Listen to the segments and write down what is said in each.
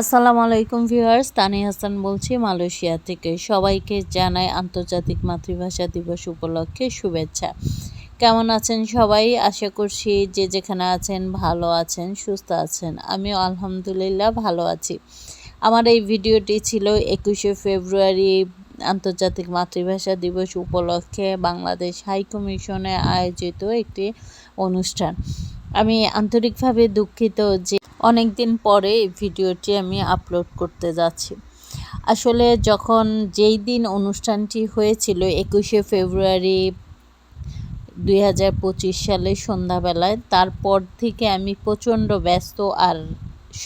আসসালামু আলাইকুম ভিউয়ার্স তানি হাসান বলছি মালয়েশিয়া থেকে। সবাইকে জানাই আন্তর্জাতিক মাতৃভাষা দিবস উপলক্ষে শুভেচ্ছা। কেমন আছেন সবাই? আশা করছি যে যেখানে আছেন ভালো আছেন, সুস্থ আছেন। আমিও আলহামদুলিল্লাহ ভালো আছি। আমার এই ভিডিওটি ছিল একুশে ফেব্রুয়ারি, আন্তর্জাতিক মাতৃভাষা দিবস উপলক্ষে বাংলাদেশ হাই কমিশনে আয়োজিত একটি অনুষ্ঠান। আমি আন্তরিকভাবে দুঃখিত যে অনেক দিন পরে এই ভিডিওটি আমি আপলোড করতে যাচ্ছি। আসলে যখন যেই দিন অনুষ্ঠানটি হয়েছিল, একুশে ফেব্রুয়ারি দুই হাজার পঁচিশ সালে সন্ধ্যাবেলায়, তারপর থেকে আমি প্রচণ্ড ব্যস্ত আর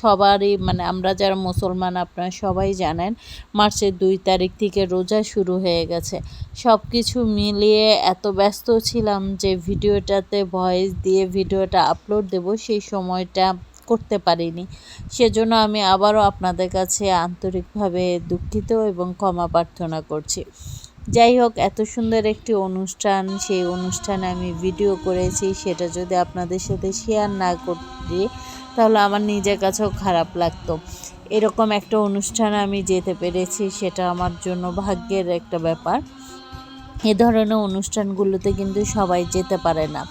সবারই মানে আমরা যারা মুসলমান আপনারা সবাই জানেন, মার্চের দুই তারিখ থেকে রোজা শুরু হয়ে গেছে। সব কিছু মিলিয়ে এত ব্যস্ত ছিলাম যে ভিডিওটাতে ভয়েস দিয়ে ভিডিওটা আপলোড দেব, সেই সময়টা করতে পারিনি। সেজন্য আমি আবারও আপনাদের কাছে আন্তরিকভাবে দুঃখিত এবং ক্ষমা প্রার্থনা করছি। যাই হোক, এত সুন্দর একটি অনুষ্ঠান, সেই অনুষ্ঠানে আমি ভিডিও করেছি, সেটা যদি আপনাদের সাথে শেয়ার না করি, তাহলে আমার নিজের কাছেও খারাপ লাগতো। এরকম একটা অনুষ্ঠানে আমি যেতে পেরেছি, সেটা আমার জন্য ভাগ্যের একটা ব্যাপার। এ ধরনের অনুষ্ঠানগুলোতে কিন্তু সবাই যেতে পারে না।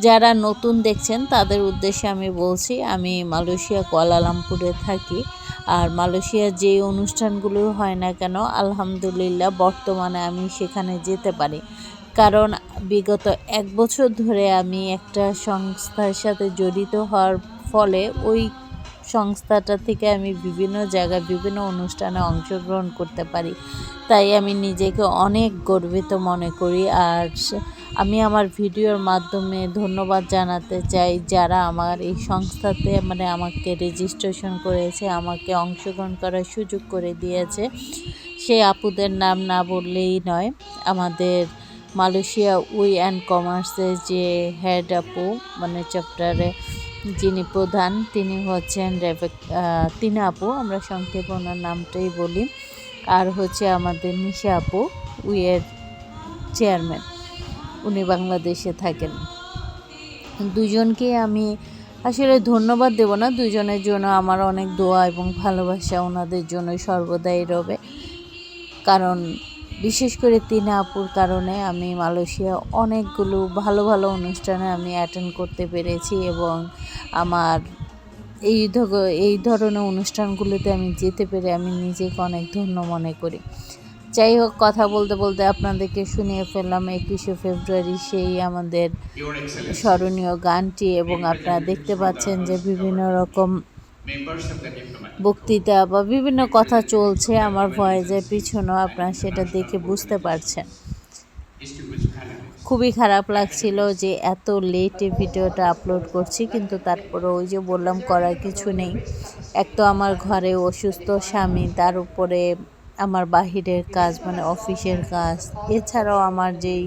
যারা নতুন দেখছেন, তাদের উদ্দেশ্যে আমি বলছি, আমি মালয়েশিয়া, কোয়ালালামপুরে থাকি। আর মালয়েশিয়ার যে অনুষ্ঠানগুলো হয় না কেন, আলহামদুলিল্লাহ বর্তমানে আমি সেখানে যেতে পারি। কারণ বিগত এক বছর ধরে আমি একটা সংস্থার সাথে জড়িত হওয়ার ফলে ওই সংস্থাটা থেকে আমি বিভিন্ন জায়গায় বিভিন্ন অনুষ্ঠানে অংশগ্রহণ করতে পারি। তাই আমি নিজেকে অনেক গর্বিত মনে করি। আর আমি আমার ভিডিওর মাধ্যমে ধন্যবাদ জানাতে চাই যারা আমার এই সংস্থাতে মানে আমাকে রেজিস্ট্রেশন করেছে, আমাকে অংশগ্রহণ করার সুযোগ করে দিয়েছে। সেই আপুদের নাম না বললেই নয়, আমাদের মালয়েশিয়া উই অ্যান্ড কমার্সের যে হেড আপু মানে চ্যাপ্টারে যিনি প্রধান, তিনি হচ্ছেন তিনা আপু, আমরা সংক্ষেপে ওনার নামটাই বলি। আর হচ্ছে আমাদের নিশা আপু উইয়ের চেয়ারম্যান উনি বাংলাদেশে থাকেন। দুজনকে আমি আসলে ধন্যবাদ দেব না, দুজনের জন্য আমার অনেক দোয়া এবং ভালোবাসা ওনাদের জন্য সর্বদাই রবে। কারণ বিশেষ করে তিন আপুর কারণে আমি মালয়েশিয়া অনেকগুলো ভালো ভালো অনুষ্ঠানে আমি অ্যাটেন্ড করতে পেরেছি এবং আমার এই এই ধরনের অনুষ্ঠানগুলোতে আমি যেতে পেরে আমি নিজেকে অনেক ধন্য মনে করি। যাই হোক, কথা বলতে বলতে আপনাদেরকে শুনিয়ে ফেললাম, একুশে ফেব্রুয়ারি সেই আমাদের স্মরণীয় গানটি এবং আপনারা দেখতে পাচ্ছেন যে বিভিন্ন রকম বক্তৃতা বা বিভিন্ন কথা চলছে আমার ভয়েজের পিছনেও আপনারা সেটা দেখে বুঝতে পারছেন। খুবই খারাপ লাগছিল যে এত লেটে ভিডিওটা আপলোড করছি, কিন্তু তারপরে ওই যে বললাম, করার কিছু নেই। এক তো আমার ঘরে অসুস্থ স্বামী, তার উপরে আমার বাহিরের কাজ মানে অফিসের কাজ, এছাড়াও আমার যেই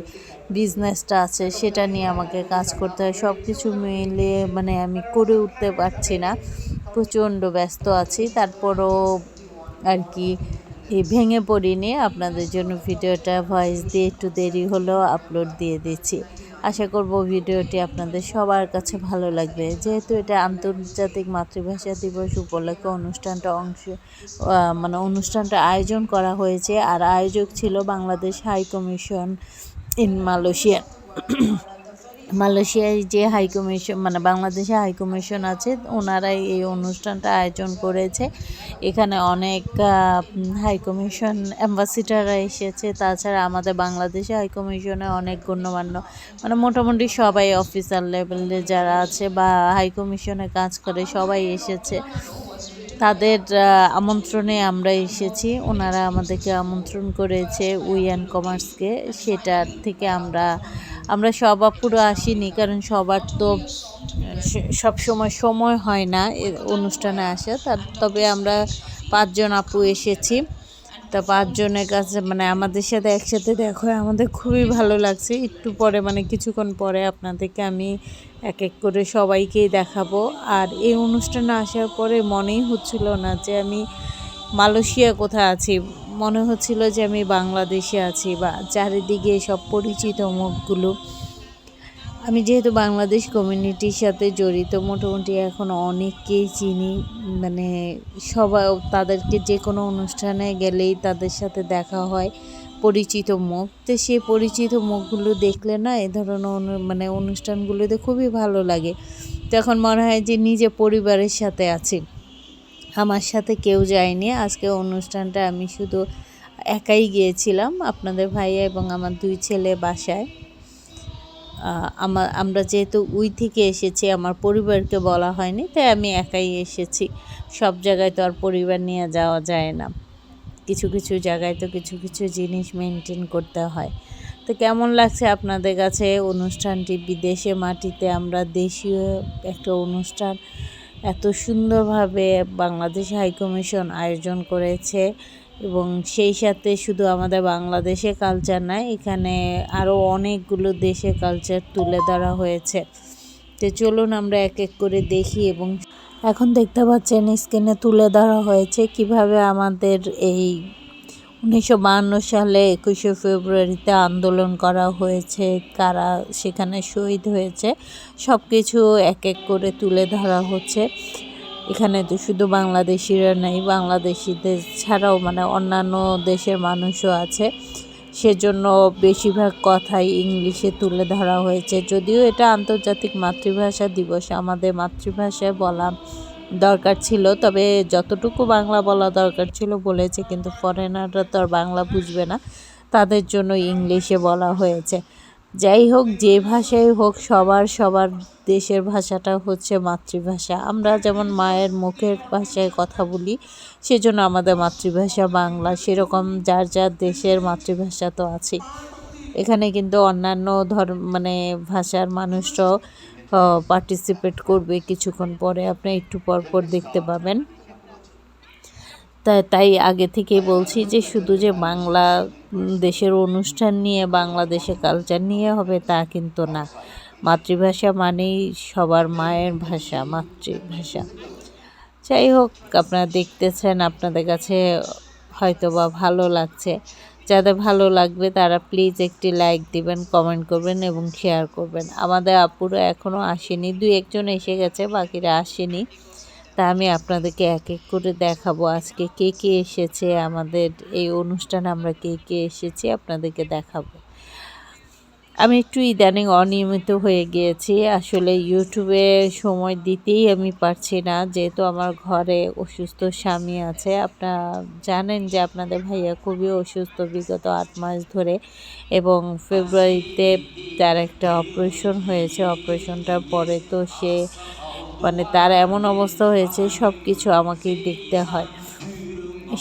বিজনেসটা আছে সেটা নিয়ে আমাকে কাজ করতে হয়। সব কিছু মিলিয়ে মানে আমি করে উঠতে পারছি না। প্রচণ্ড ব্যস্ত আছি। তারপরও আর কি এই ভেঙে পড়িনি। আপনাদের জন্য ভিডিওটা ভয়েস দিয়ে একটু দেরি হলেও আপলোড দিয়ে দিচ্ছি। আশা করব ভিডিওটি আপনাদের সবার কাছে ভালো লাগবে। যেহেতু এটা আন্তর্জাতিক মাতৃভাষা দিবস উপলক্ষে অনুষ্ঠানটা অংশ মানে অনুষ্ঠানটা আয়োজন করা হয়েছে, আর আয়োজক ছিল Bangladesh high commission in Malaysia. মালয়েশিয়ায় যে হাই কমিশন মানে বাংলাদেশে হাই কমিশন আছে, ওনারাই এই অনুষ্ঠানটা আয়োজন করেছে। এখানে অনেক হাই কমিশন অ্যাম্বাসিডাররা এসেছে। তাছাড়া আমাদের বাংলাদেশে হাই কমিশনে অনেক গণ্যমান্য মানে মোটামুটি সবাই অফিসার লেভেলে যারা আছে বা হাই কমিশনে কাজ করে সবাই এসেছে। তাদের আমন্ত্রণে আমরা এসেছি। ওনারা আমাদেরকে আমন্ত্রণ করেছে উই অ্যান্ড কমার্সকে। সেটার থেকে আমরা আমরা সব আপুরো আসিনি, কারণ সবার তো সব সময় সময় হয় না অনুষ্ঠানে আসে। তার, তবে আমরা পাঁচজন আপু এসেছি। তা পাঁচজনের কাছে মানে আমাদের সাথে একসাথে দেখো, আমাদের খুবই ভালো লাগছে। একটু পরে মানে কিছুক্ষণ পরে আপনাদেরকে আমি এক এক করে সবাইকেই দেখাবো। আর এই অনুষ্ঠানে আসার পরে মনেই হচ্ছিল না যে আমি মালয়েশিয়া কোথায় আছি। মনে হচ্ছিল যে আমি বাংলাদেশে আছি বা চারিদিকে সব পরিচিত মুখগুলো। আমি যেহেতু বাংলাদেশ কমিউনিটির সাথে জড়িত, মোটামুটি এখন অনেককেই চিনি। মানে সবাই, তাদেরকে যে কোনো অনুষ্ঠানে গেলেই তাদের সাথে দেখা হয়, পরিচিত মুখ। তো সেই পরিচিত মুখগুলো দেখলে না, এ ধরনের মানে অনুষ্ঠানগুলোতে খুবই ভালো লাগে। তখন মনে হয় যে নিজে পরিবারের সাথে আছি। আমার সাথে কেউ যায়নি। আজকে অনুষ্ঠানটা আমি শুধু একাই গিয়েছিলাম, আপনাদের ভাইয়া এবং আমার দুই ছেলে বাসায়। আমার আমরা যেহেতু উই থেকে এসেছি, আমার পরিবারকে বলা হয়নি, তাই আমি একাই এসেছি। সব জায়গায় তো আর পরিবার নিয়ে যাওয়া যায় না। কিছু কিছু জায়গায় তো কিছু কিছু জিনিস মেনটেন করতে হয়। তো কেমন লাগছে আপনাদের কাছে অনুষ্ঠানটি? বিদেশে মাটিতে আমরা দেশীয় একটা অনুষ্ঠান এত সুন্দরভাবে বাংলাদেশ হাইকমিশন আয়োজন করেছে এবং সেই সাথে শুধু আমাদের বাংলাদেশে কালচার নয় এখানে আরও অনেকগুলো দেশে কালচার তুলে ধরা হয়েছে। তো চলুন আমরা এক এক করে দেখি এবং এখন দেখতে পাচ্ছেন স্ক্রিনে তুলে ধরা হয়েছে কীভাবে আমাদের এই উনিশশো সালে একুশে ফেব্রুয়ারিতে আন্দোলন করা হয়েছে। কারা সেখানে শহীদ হয়েছে সব কিছু এক এক করে তুলে ধরা হচ্ছে। এখানে তো শুধু বাংলাদেশিরা নেই, বাংলাদেশিদের ছাড়াও মানে অন্যান্য দেশের মানুষও আছে। সেজন্য বেশিরভাগ কথাই ইংলিশে তুলে ধরা হয়েছে। যদিও এটা আন্তর্জাতিক মাতৃভাষা দিবস, আমাদের মাতৃভাষায় বলা দরকার ছিল, তবে যতটুকু বাংলা বলা দরকার ছিল বলেছে, কিন্তু ফরেনাররা তো আর বাংলা বুঝবে না। তাদের জন্য ইংলিশে বলা হয়েছে। যাই হোক, যে ভাষাই হোক, সবার সবার দেশের ভাষাটা হচ্ছে মাতৃভাষা। আমরা যেমন মায়ের মুখের ভাষায় কথা বলি, সেজন্য আমাদের মাতৃভাষা বাংলা। সেরকম যার যার দেশের মাতৃভাষা তো আছেই। এখানে কিন্তু অন্যান্য ধর্ম মানে ভাষার মানুষরাও পার্টিসিপেট করবে কিছুক্ষণ পরে। আপনি একটু পর পর দেখতে পাবেন। তাই আগে থেকেই বলছি যে শুধু যে বাংলা দেশের অনুষ্ঠান নিয়ে, বাংলাদেশে কালচার নিয়ে হবে তা কিন্তু না। মাতৃভাষা মানেই সবার মায়ের ভাষা, মাতৃভাষা। যাই হোক, আপনারা দেখতেছেন, আপনাদের কাছে হয়তো বা ভালো লাগছে। যাদের ভালো লাগবে তারা প্লিজ একটি লাইক দিবেন কমেন্ট করবেন এবং শেয়ার করবেন। আমাদের আপুরা এখনও আসেনি, দুই একজন এসে গেছে, বাকিরা আসেনি। তা আমি আপনাদেরকে এক এক করে দেখাবো আজকে কে কে এসেছে, আমাদের এই অনুষ্ঠানে আমরা কে কে এসেছি আপনাদেরকে দেখাবো। আমি একটু ইদানিং অনিয়মিত হয়ে গিয়েছি। আসলে ইউটিউবে সময় দিতেই আমি পারছি না। যেহেতু আমার ঘরে অসুস্থ স্বামী আছে আপনারা জানেন যে আপনাদের ভাইয়া খুবই অসুস্থ বিগত আট মাস ধরে এবং ফেব্রুয়ারিতে তার একটা অপারেশন হয়েছে। অপারেশনটার পরে তো সে মানে তার এমন অবস্থা হয়েছে সব কিছু আমাকেই দেখতে হয়।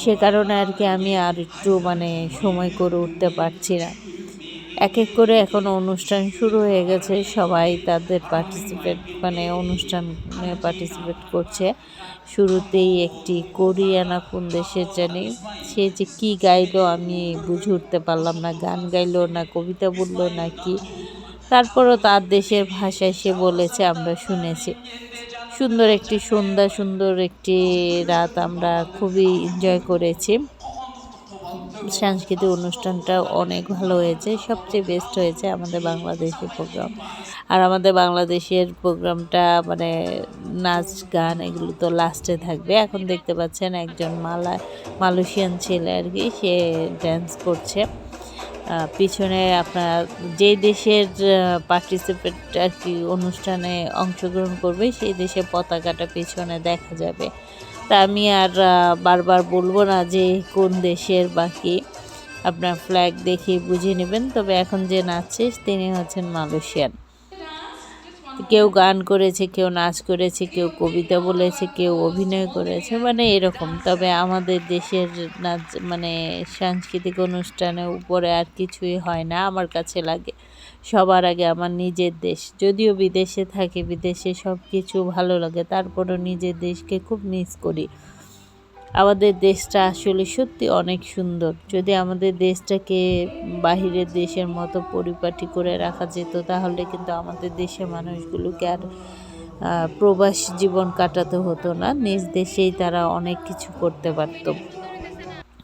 সে কারণে আর কি আমি আর একটু মানে সময় করে উঠতে পারছি না। এক এক করে এখন অনুষ্ঠান শুরু হয়ে গেছে। সবাই তাদের পার্টিসিপেট মানে অনুষ্ঠানে পার্টিসিপেট করছে। শুরুতেই একটি কোরিয়ানা কোন দেশের জানি, সে যে কি গাইলো আমি বুঝে উঠতে পারলাম না। গান গাইলো না, কবিতা বলল না কি। তারপরও তার দেশের ভাষায় সে বলেছে, আমরা শুনেছি। সুন্দর একটি সন্ধ্যা, সুন্দর একটি রাত আমরা খুবই এনজয় করেছি। সাংস্কৃতিক অনুষ্ঠানটা অনেক ভালো হয়েছে, সবচেয়ে বেস্ট হয়েছে আমাদের বাংলাদেশের প্রোগ্রাম আর আমাদের বাংলাদেশের প্রোগ্রামটা মানে নাচ, গান এগুলো তো লাস্টে থাকবে। এখন দেখতে পাচ্ছেন একজন মালা, মালয়েশিয়ান ছেলে আর কি, সে ড্যান্স করছে। পিছনে আপনার যে দেশের পার্টিসিপেট আর কি অনুষ্ঠানে অংশগ্রহণ করবে, সেই দেশের পতাকাটা পিছনে দেখা যাবে। তা আমি আর বারবার বলব না যে কোন দেশের বা কি আপনার ফ্ল্যাগ দেখে বুঝে নেবেন। তবে এখন যে নাচছে তিনি হচ্ছেন মালয়েশিয়ান। কেউ গান করেছে, কেউ নাচ করেছে, কেউ কবিতা বলেছে, কেউ অভিনয় করেছে মানে এরকম। তবে আমাদের দেশের নাচ মানে সাংস্কৃতিক অনুষ্ঠানের উপরে আর কিছুই হয় না, আমার কাছে লাগে। সবার আগে আমার নিজের দেশ। যদিও বিদেশে থাকি, বিদেশে সব কিছু ভালো লাগে, তারপরও নিজের দেশকে খুব মিস করি। আমাদের দেশটা আসলে সত্যি অনেক সুন্দর। যদি আমাদের দেশটাকে বাহিরের দেশের মতো পরিপাটি করে রাখা যেত, তাহলে কিন্তু আমাদের দেশের মানুষগুলোকে আর প্রবাস জীবন কাটাতে হতো না। নিজ দেশেই তারা অনেক কিছু করতে পারত।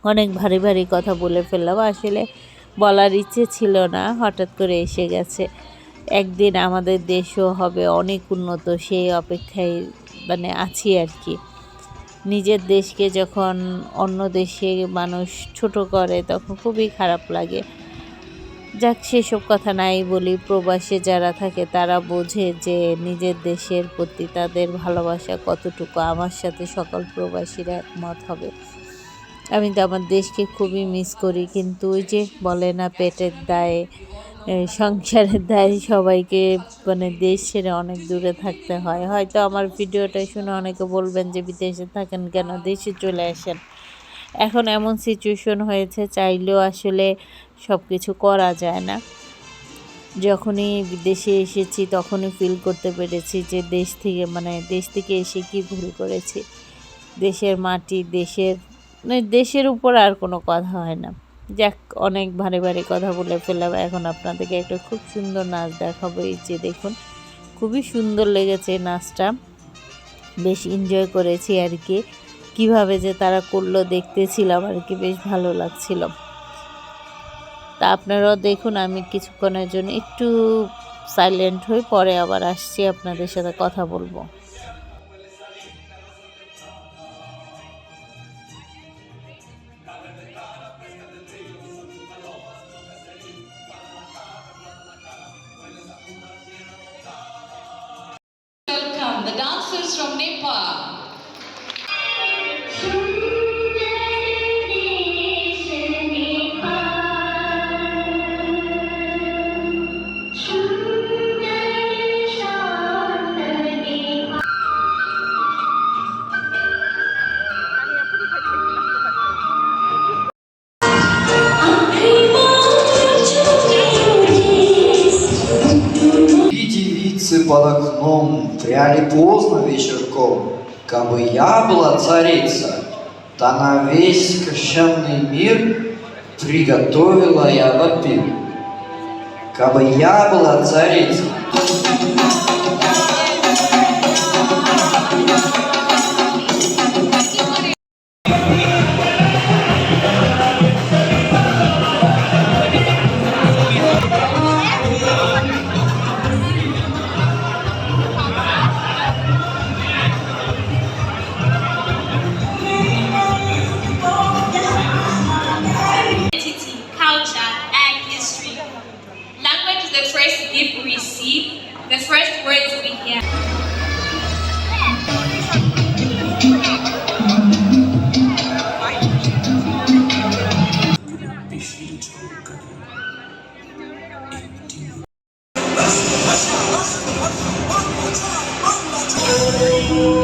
অনেক ভারী ভারী কথা বলে ফেললাম। আসলে বলার ইচ্ছে ছিল না, হঠাৎ করে এসে গেছে। একদিন আমাদের দেশও হবে অনেক উন্নত, সেই অপেক্ষায় মানে আছি আর কি। নিজের দেশকে যখন অন্য দেশে মানুষ ছোট করে, তখন খুবই খারাপ লাগে। যাক, সেসব কথা নাই বলি, প্রবাসে যারা থাকে তারা বোঝে যে নিজের দেশের প্রতি তাদের ভালোবাসা কতটুকু। আমার সাথে সকল প্রবাসীরা একমত হবে। আমি তো আমার দেশকে খুবই মিস করি, কিন্তু ওই যে বলে না, পেটের দায়ে সংসারের দায়ে সবাইকে মানে দেশ ছেড়ে অনেক দূরে থাকতে হয়। হয়তো আমার ভিডিওটা শুনে অনেকে বলবেন যে, বিদেশে থাকেন কেন? দেশে চলে আসেন। এখন এমন সিচুয়েশন হয়েছে, চাইলেও আসলে সব কিছু করা যায় না। যখনই বিদেশে এসেছি, তখনই ফিল করতে পেরেছি যে, দেশ থেকে মানে দেশ থেকে এসে কি ভুল করেছি? দেশের মাটি, দেশের মানে দেশের উপর আর কোনো কথা হয় না। যাক, অনেক ভারী ভারী কথা বলে ফেলাম এখন আপনাদেরকে একটা খুব সুন্দর নাচ দেখাবো। এই যে দেখুন, খুবই সুন্দর লেগেছে নাচটা। বেশ এনজয় করেছি আর কি। কীভাবে যে তারা করল দেখতেছিলাম আর কি, বেশ ভালো লাগছিল। তা আপনারাও দেখুন, আমি কিছুক্ষণের জন্য একটু সাইলেন্ট হয়ে পরে আবার আসছি, আপনাদের সাথে কথা বলব। The dancers from Nepal. Под окном пряли поздно вечерком. Кабы я была царица, то на весь священный мир приготовила я бы пир. Кабы я была царица, Thank you.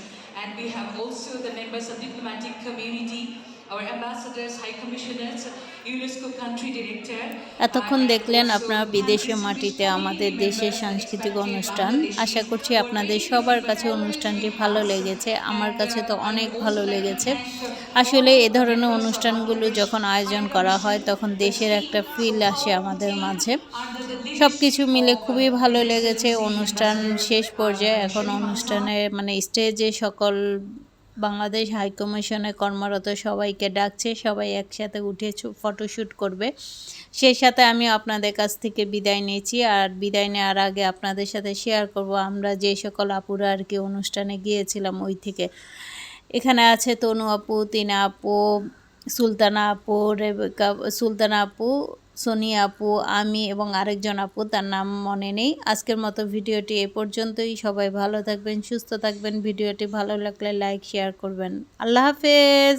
and we have also the members of the diplomatic community, এতক্ষণ দেখলেন আপনারা বিদেশীয় মাটিতে আমাদের দেশের সাংস্কৃতিক অনুষ্ঠান। আশা করছি আপনাদের সবার কাছে অনুষ্ঠানটি ভালো লেগেছে। আমার কাছে তো অনেক ভালো লেগেছে। আসলে এ ধরনের অনুষ্ঠানগুলো যখন আয়োজন করা হয় তখন দেশের একটা ফিল আসে আমাদের মাঝে। সব কিছু মিলে খুবই ভালো লেগেছে। অনুষ্ঠান শেষ পর্যায়ে এখন অনুষ্ঠানে মানে স্টেজে সকল বাংলাদেশ হাই কমিশনে কর্মরত সবাইকে ডাকছে, সবাই একসাথে উঠে ফটোশ্যুট করবে। সেই সাথে আমি আপনাদের কাছ থেকে বিদায় নিয়েছি আর বিদায় নেওয়ার আগে আপনাদের সাথে শেয়ার করব। আমরা যে সকল আপুরা আর কি অনুষ্ঠানে গিয়েছিলাম ওই থেকে। এখানে আছে তনু আপু, তিনা আপু, সুলতানা আপু, রেবেকা, সুলতানা আপু সোনিয়া আপু, আমি এবং আরেকজন আপু, তার নাম মনে নেই। আজকের মতো ভিডিওটি এ পর্যন্তই। সবাই ভালো থাকবেন, সুস্থ থাকবেন। ভিডিওটি ভালো লাগলে লাইক, শেয়ার করবেন। আল্লাহ হাফেজ।